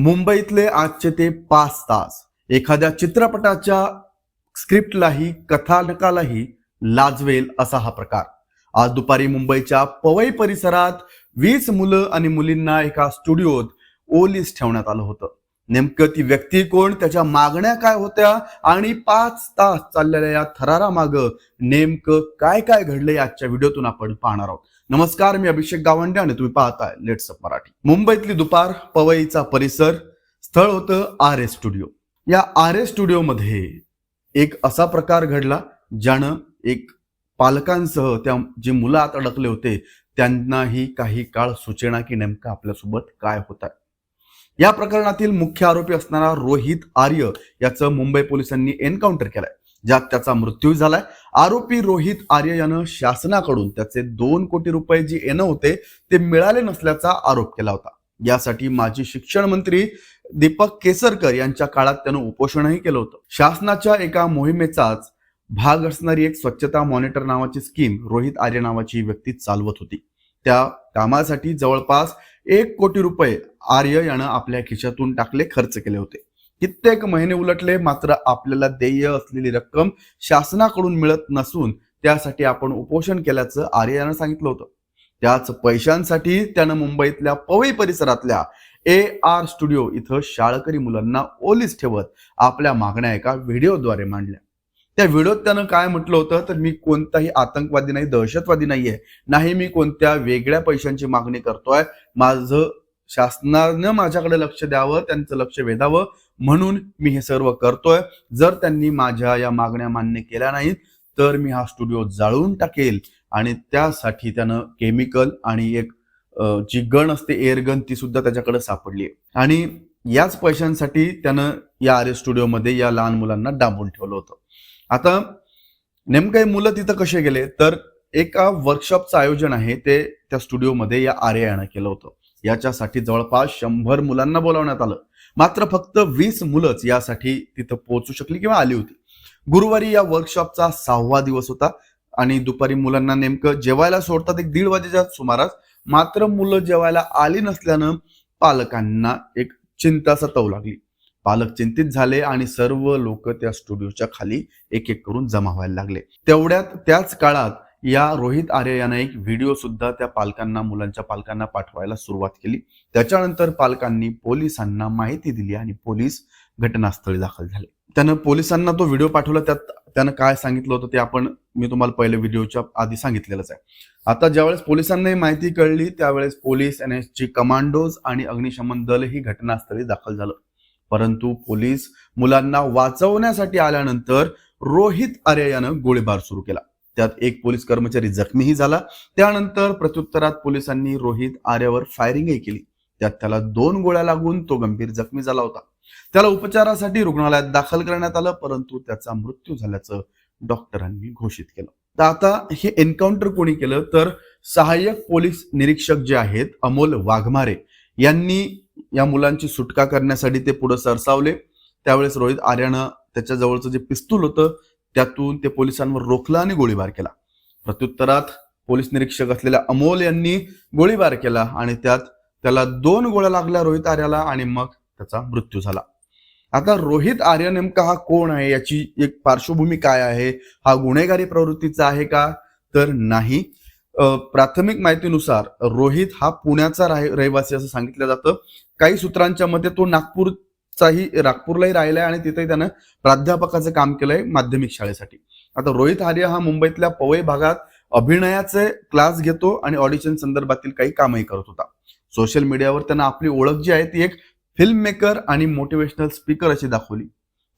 मुंबईतले आजचे ते पाच तास. एखाद्या चित्रपटाच्या स्क्रिप्टलाही कथानकालाही लाजवेल असा हा प्रकार. आज दुपारी मुंबईच्या पवई परिसरात वीस मुलं आणि मुलींना एका स्टुडिओत ओलीस ठेवण्यात आलं होतं. नेमकं ती व्यक्ती कोण? त्याच्या मागण्या काय होत्या? आणि पाच तास चाललेल्या या थरारामाग नेमकं काय काय घडलंय आजच्या व्हिडिओतून आपण पाहणार आहोत. नमस्कार मी अभिषेक गावंडे आणि तुम्ही पाहताय लेट्स अप मराठी. मुंबईतली दुपार पवईचा परिसर स्थळ होतं आर एस स्टुडिओ. या आर एस स्टुडिओमध्ये एक असा प्रकार घडला ज्यानं एक पालकांसह त्या जे मुलं आत अडकले होते त्यांनाही काही काळ सुचेना की नेमकं आपल्यासोबत काय होत आहे या प्रकरणातील मुख्य आरोपी असणारा रोहित आर्य याचं मुंबई पोलिसांनी एन्काउंटर केलंय ज्यात त्याचा मृत्यू झालाय. आरोपी रोहित आर्य यानं शासनाकडून त्याचे दोन कोटी रुपये जे येणं होते ते मिळाले नसल्याचा आरोप केला होता. यासाठी माजी शिक्षण मंत्री दीपक केसरकर यांच्या काळात त्यानं उपोषणही केलं होतं. शासनाच्या एका मोहिमेचाच भाग असणारी एक स्वच्छता मॉनिटर नावाची स्कीम रोहित आर्य नावाची व्यक्ती चालवत होती. त्या कामासाठी जवळपास एक कोटी रुपये आर्य यानं आपल्या खिशातून टाकले खर्च केले होते. कित्येक महिने उलटले मात्र आपल्याला देय असलेली रक्कम शासनाकडून मिळत नसून त्यासाठी आपण उपोषण केल्याचं आर्य यानं सांगितलं होतं. त्याच पैशांसाठी त्यानं मुंबईतल्या पवई परिसरातल्या ए आर स्टुडिओ इथं शाळकरी मुलांना ओलीस ठेवत आपल्या मागण्या एका व्हिडिओद्वारे मांडल्या. त्या व्हिडिओत त्यानं काय म्हटलं होतं? तर मी कोणताही आतंकवादी नाही दहशतवादी नाहीये. नाही मी कोणत्या वेगळ्या पैशांची मागणी करतोय. माझं शासनानं माझ्याकडे लक्ष द्यावं त्यांचं लक्ष वेधावं म्हणून मी हे सर्व करतोय. जर त्यांनी माझ्या या मागण्या मान्य केल्या नाहीत तर मी हा स्टुडिओ जाळून टाकेल. आणि त्यासाठी त्यानं केमिकल आणि एक जी गण असते एअर गन ती सुद्धा त्याच्याकडे सापडली आहे आणि याच पैशांसाठी त्यानं या आर्य स्टुडिओमध्ये या लहान मुलांना डांबून ठेवलं होतं. आता नेमकं मुलं तिथं कसे गेले? तर एका वर्कशॉपचं आयोजन आहे ते त्या स्टुडिओमध्ये या आर्य यानं केलं होतं. याच्यासाठी जवळपास शंभर मुलांना बोलावण्यात आलं. मात्र फक्त वीस मुलंच यासाठी तिथं पोहोचू शकली किंवा आली होती. गुरुवारी या वर्कशॉपचा सहावा दिवस होता आणि दुपारी मुलांना नेमकं जेवायला सोडतात एक दीड वाजेच्या सुमारास. मात्र मुलं जेवायला आली नसल्यानं पालकांना एक चिंता सतवू लागली. पालक चिंतित झाले आणि सर्व लोक त्या स्टुडिओच्या खाली एक एक करून जमा व्हायला लागले. तेवढ्यात त्याच काळात या रोहित आर्य यानं एक व्हिडिओ सुद्धा त्या पालकांना मुलांच्या पालकांना पाठवायला सुरुवात केली. त्याच्यानंतर पालकांनी पोलिसांना माहिती दिली आणि पोलीस घटनास्थळी दाखल झाले. त्यानं पोलिसांना तो व्हिडिओ पाठवला त्यात त्यानं काय सांगितलं होतं ते आपण मी तुम्हाला पहिले व्हिडिओच्या आधी सांगितलेलंच आहे. आता ज्यावेळेस पोलिसांना ही माहिती कळली त्यावेळेस पोलीस एन ची कमांडोज आणि अग्निशमन दल ही घटनास्थळी दाखल झालं. परंतु पोलीस मुलांना वाचवण्यासाठी आल्यानंतर रोहित आर्य यानं गोळीबार सुरू केला. त्यात एक पोलीस कर्मचारी जखमीही झाला. त्यानंतर प्रत्युत्तरात पोलिसांनी रोहित आर्यावर फायरिंगही केली. त्यात त्याला दोन गोळ्या लागून तो गंभीर जखमी झाला होता. त्याला उपचारासाठी रुग्णालयात दाखल करण्यात आलं परंतु त्याचा मृत्यू झाल्याचं डॉक्टरांनी घोषित केलं. तर आता हे एन्काउंटर कोणी केलं तर सहाय्यक पोलीस निरीक्षक जे आहेत अमोल वाघमारे यांनी या मुलांची सुटका करण्यासाठी ते पुढे सरसावले. त्यावेळेस रोहित आर्यानं त्याच्या जवळचं जे पिस्तूल होतं त्यातून ते पोलिसांवर रोखलं आणि गोळीबार केला. प्रत्युत्तरात पोलीस निरीक्षक असलेल्या अमोल यांनी गोळीबार केला आणि त्यात त्याला दोन गोळ्या लागल्या रोहित आर्याला आणि मग त्याचा मृत्यू झाला. आता रोहित आर्य नेमका हा कोण आहे? याची एक पार्श्वभूमी काय आहे? हा गुन्हेगारी प्रवृत्तीचा आहे का? तर नाही. प्राथमिक माहितीनुसार रोहित हा पुण्याचा रहिवासी असं सांगितलं जातं. काही सूत्रांच्या मते तो नागपूरचाही नागपूरलाही राहिलाय आणि तिथे त्यानं प्राध्यापकाचं काम केलंय माध्यमिक शाळेसाठी. आता रोहित आर्य हा मुंबईतल्या पवई भागात अभिनयाचे क्लास घेतो आणि ऑडिशन संदर्भातील काही कामही करत होता. सोशल मीडियावर त्यांना आपली ओळख जी आहे ती एक फिल्म मेकर आणि मोटिवेशनल स्पीकर अशी दाखवली.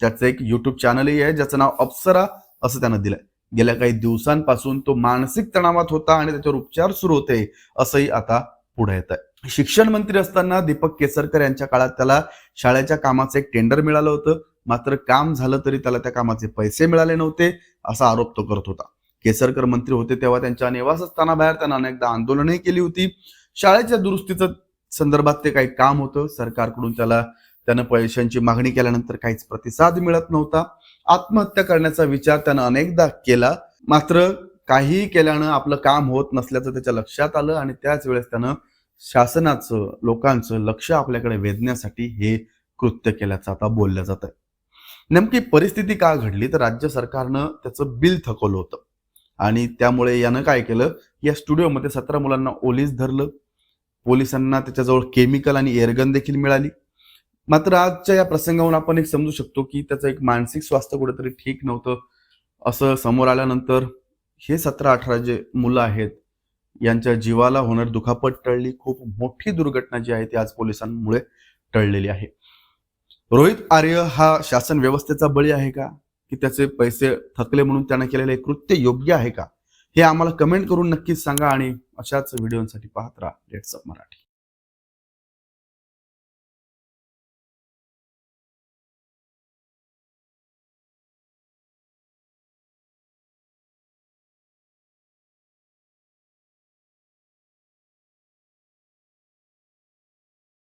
त्याचं एक युट्यूब चॅनलही आहे ज्याचं नाव अप्सरा असं त्यानं दिलंय. गेल्या काही दिवसांपासून तो मानसिक तणावात होता आणि त्याच्यावर उपचार सुरू होते असंही आता पुढे येत आहे शिक्षण मंत्री असताना दीपक केसरकर यांच्या काळात त्याला शाळेच्या कामाचं एक टेंडर मिळालं होतं. मात्र काम झालं तरी त्याला त्या कामाचे पैसे मिळाले नव्हते असा आरोप तो करत होता. केसरकर मंत्री होते तेव्हा त्यांच्या निवासस्थानाबाहेर त्यांना अनेकदा आंदोलनही केली होती. शाळेच्या दुरुस्तीचं संदर्भात ते काही काम होतं. सरकारकडून त्याला त्यानं पैशांची मागणी केल्यानंतर काहीच प्रतिसाद मिळत नव्हता. आत्महत्या करण्याचा विचार त्यानं अनेकदा केला. मात्र काहीही केल्यानं आपलं काम होत नसल्याचं त्याच्या लक्षात आलं आणि त्याच वेळेस त्यानं शासनाचं लोकांचं लक्ष आपल्याकडे वेधण्यासाठी हे कृत्य केल्याचं आता बोललं जात आहे नेमकी परिस्थिती का घडली? तर राज्य सरकारनं त्याचं बिल थकवलं होतं. आणि त्यामुळे यानं काय केलं? या स्टुडिओमध्ये सतरा मुलांना ओलीस धरलं. पोलिसांना त्याच्याजवळ केमिकल आणि एअरगन देखील मिळाली. मात्र आजच्या या प्रसंगावरून आपण एक समजू शकतो की त्याचं एक मानसिक स्वास्थ्य कुठेतरी ठीक नव्हतं. असं समोर आल्यानंतर हे सतरा अठरा जे मुलं आहेत यांच्या जीवाला होणार दुखापत टळली. खूप मोठी दुर्घटना जी आहे ती आज पोलिसांमुळे टळलेली आहे. रोहित आर्य हा शासन व्यवस्थेचा बळी आहे का? की त्याचे पैसे थकले म्हणून त्यानं केलेले कृत्य योग्य आहे का? हे आम्हाला कमेंट करून नक्कीच सांगा आणि अशाच व्हिडिओसाठी पाहत राहा लेट्स अप मराठी